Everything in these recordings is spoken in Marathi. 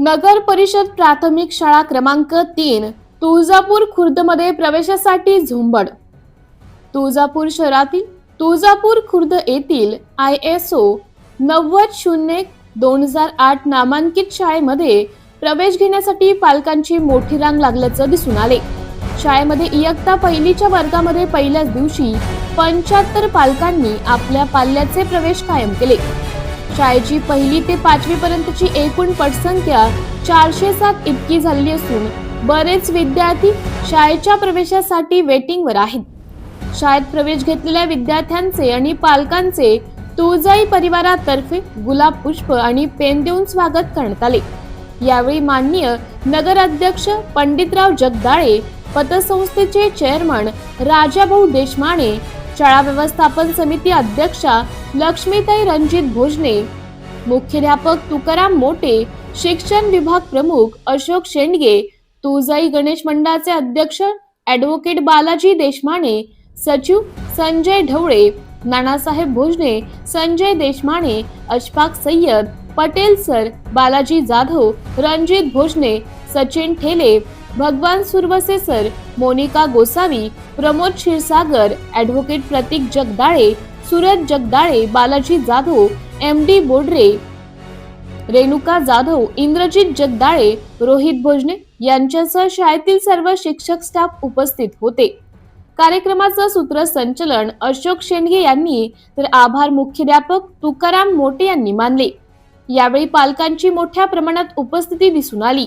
नगर परिषद प्राथमिक शाळा क्रमांक तीन तुळजापूर खुर्दमध्ये प्रवेशासाठी झुंबड. तुळजापूर शहरातील तुळजापूर खुर्द येथील आय एस ओ नव्वद शून्य दोन हजार आठ नामांकित शाळेमध्ये प्रवेश घेण्यासाठी पालकांची मोठी रांग लागल्याचं दिसून आले. शाळेमध्ये इयत्ता पहिलीच्या वर्गामध्ये पहिल्याच दिवशी पंच्याहत्तर पालकांनी आपल्या पाल्याचे प्रवेश कायम केले. शाळेची पहिली ते पाचवी पर्यंतची एकूण पटसंख्या चारशे सात इतकी झालेली असून बरेच विद्यार्थी शाळेच्या प्रवेशासाठी वेटिंगवर आहेत. शाळेत प्रवेश घेतलेल्या विद्यार्थ्यांचे आणि पालकांचे तुळजाई परिवारातर्फे गुलाब पुष्प आणि पेन देऊन स्वागत करण्यात आले. यावेळी माननीय नगराध्यक्ष पंडितराव जगदाळे पतसंस्थेचे चेअरमन राजाभाऊ देशमाने शाळा व्यवस्थापन समिती अध्यक्षा लक्ष्मीताई रणजित भोजने मुख्याध्यापक तुकाराम मोटे शिक्षण विभाग प्रमुख अशोक शेंडगे तुळजाई गणेश मंडळाचे अध्यक्ष ॲडव्होकेट बालाजी देशमाने सचिव Sanjay Dhawale Nanasaheb Bhojane Sanjay Deshmane Ashfaq Syed Patel sir Balaji Jadhav Ranjit Bhojane Sachin Thele Bhagwan सुरवसेसर Monika Gosavi Pramod Kshirsagar advocate Pratik Jagdale Suraj Jagdale Balaji Jadhav M D Bodare Renuka Jadhav Indrajit Jagdale Rohit Bhojane यांच्यासह शाळेतील सर्व शिक्षक स्टाफ उपस्थित होते. कार्यक्रमाचं सूत्रसंचलन अशोक शेंडगे यांनी तर आभार मुख्याध्यापक तुकाराम मोटे यांनी मानले. यावेळी पालकांची मोठ्या प्रमाणात उपस्थिती दिसून आली.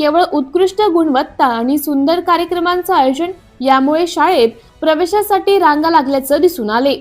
केवळ उत्कृष्ट गुणवत्ता आणि सुंदर कार्यक्रमांचं आयोजन यामुळे शाळेत प्रवेशासाठी रांगा लागल्याचं दिसून आले.